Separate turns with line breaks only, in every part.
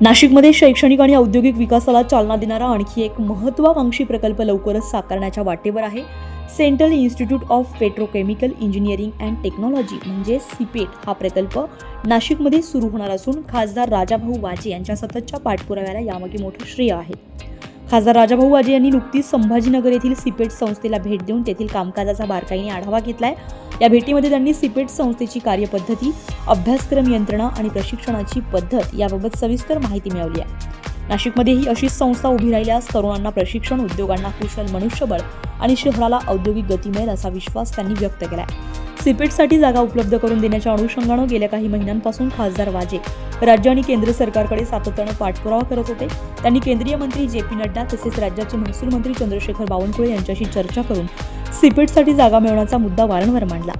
नाशिकमध्ये शैक्षणिक आणि औद्योगिक विकासाला चालना देणारा आणखी एक महत्त्वाकांक्षी प्रकल्प लवकरच साकारण्याच्या वाटेवर आहे. Central Institute of Petrochemical Engineering and Technology म्हणजे सिपेट हा प्रकल्प नाशिकमध्ये सुरू होणार असून खासदार राजाभाऊ वाजे यांच्या सततच्या पाठपुराव्याला यामागे मोठं श्रेय आहे. खासदार राजाभाऊ वाजे यांनी नुकतीच संभाजीनगर येथील सिपेट संस्थेला भेट देऊन तेथील कामकाजाचा बारकाईने आढावा घेतला आहे या भेटीमध्ये त्यांनी सिपेट संस्थेची कार्यपद्धती अभ्यासक्रम यंत्रणा आणि प्रशिक्षणाची पद्धत याबाबत सविस्तर माहिती मिळवली आहे. नाशिकमध्येही अशीच संस्था उभी राहिल्यास तरुणांना प्रशिक्षण उद्योगांना कुशल मनुष्यबळ आणि शहराला औद्योगिक गती मिळेल असा विश्वास त्यांनी व्यक्त केला आहे सिपेटसाठी जागा उपलब्ध करून देण्याच्या अनुषंगानं गेल्या काही महिन्यांपासून खासदार वाजे राज्य आणि केंद्र सरकारकडे सातत्यानं पाठपुरावा करत होते. त्यांनी केंद्रीय मंत्री जे पी नड्डा तसेच राज्याचे महसूल मंत्री चंद्रशेखर बावनकुळे यांच्याशी चर्चा करून सिपेटसाठी जागा मिळवण्याचा मुद्दा वारंवार मांडला.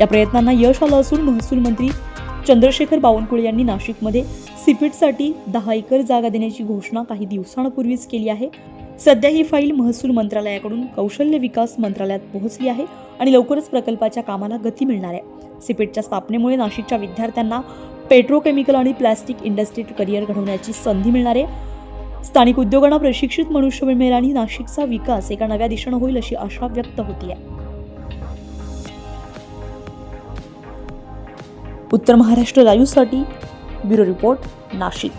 या प्रयत्नांना यश आलं असून महसूल मंत्री चंद्रशेखर बावनकुळे यांनी नाशिकमध्ये सिपेटसाठी दहा एकर जागा देण्याची घोषणा काही दिवसांपूर्वीच केली आहे. सध्या ही फाईल महसूल मंत्रालयाकडून कौशल्य विकास मंत्रालयात पोहोचली आहे आणि लवकरच प्रकल्पाच्या कामाला गती मिळणार आहे. सिपेटच्या स्थापनेमुळे नाशिकच्या विद्यार्थ्यांना पेट्रोकेमिकल आणि प्लॅस्टिक इंडस्ट्रीत करिअर घडवण्याची संधी मिळणार आहे. स्थानिक उद्योगांना प्रशिक्षित मनुष्यबळ मिळेल आणि नाशिकचा विकास एका नव्या दिशेनं होईल अशी आशा व्यक्त होतीये. उत्तर महाराष्ट्र लाईव्हसाठी ब्युरो रिपोर्ट नाशिक.